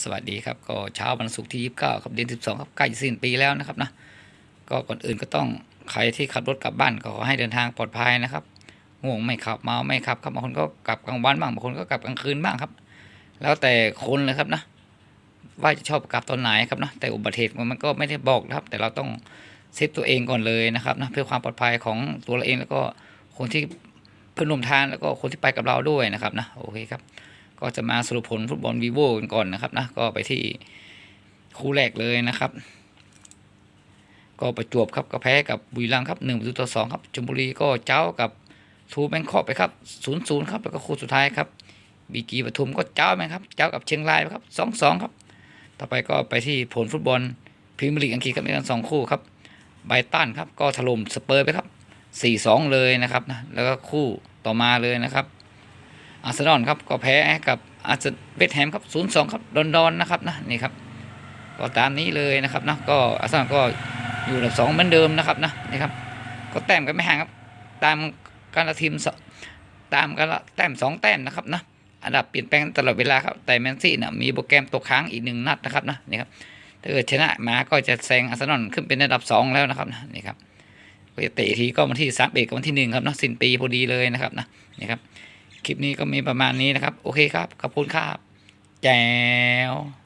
สวัสดีครับก็เช้าวันศุกร์ที่ 29 ครับเดือน 12 ครับใกล้สิ้นปีแล้วนะครับนะก็ก่อนอื่นก็ต้องใครที่ขับรถกลับบ้านก็ขอให้เดินทางปลอดภัยนะครับง่วงไม่ขับเมาไม่ขับครับบางคนก็กลับกลางวันบ้างบางคนก็กลับกลางคืนบ้างครับ แล้วแต่คนเลยครับนะว่าจะชอบกลับตอนไหนครับนะแต่อุบัติเหตุมันก็ไม่ได้บอกนะครับ แต่เราต้องเซฟตัวเองก่อนเลยนะครับนะเพื่อความปลอดภัยของตัวเราเองแล้วก็คนที่เพื่อนร่วมทางแล้วก็คนที่ไปกับเราด้วยนะครับนะโอเคครับ ก็จะมาสรุปผลฟุตบอลวีโวกันก่อนนะครับนะก็ไปที่คู่แรกเลยนะครับ ก็ประจวบครับก็แพ้กับบุรีรัมย์ครับหนึ่งประตูต่อสองครับชลบุรีก็เจ้ากับทูแบงคอกไปครับศูนย์ศูนย์ครับแล้วก็คู่สุดท้ายครับบีกีปทุมก็เจ้าไหมครับเจ้ากับเชียงรายไปครับสองสองครับต่อไปก็ไปที่ผลฟุตบอลพรีเมียร์ลีกอังกฤษครับมีกันสองคู่ครับไบตันครับก็ถล่มสเปอร์ไปครับสี่สองเลยนะครับนะแล้วก็คู่ต่อมาเลยนะครับ อาร์เซนอลครับก็แพ้กับอาร์เซนเวสต์แฮมครับศูนย์สองครับดอนดอนนะครับนะนี่ครับก็ตามนี้เลยนะครับนะก็อาร์เซนอลก็อยู่อันดับสองเหมือนเดิมนะครับนะนี่ครับก็แต้มกันไม่ห่างครับ ตามการละทีมตามกันละแต้มสองแต้มนะครับนะอันดับเปลี่ยนแปลงตลอดเวลาครับแต่แมนซี่นะมีโปรแกรมตกค้างอีกหนึ่งนัดนะครับนะนี่ครับถ้าเกิดชนะมาก็จะแซงอาร์เซนอลขึ้นเป็นอันดับสองแล้วนะครับนะนี่ครับก็จะเตะทีก็วันที่สามเอกกับวันที่หนึ่งครับนะสิ้นปีพอดีเลยนะครับนะนี่ครับ คลิปนี้ก็มีประมาณนี้นะครับ โอเคครับ ขอบคุณครับ แจ๋ว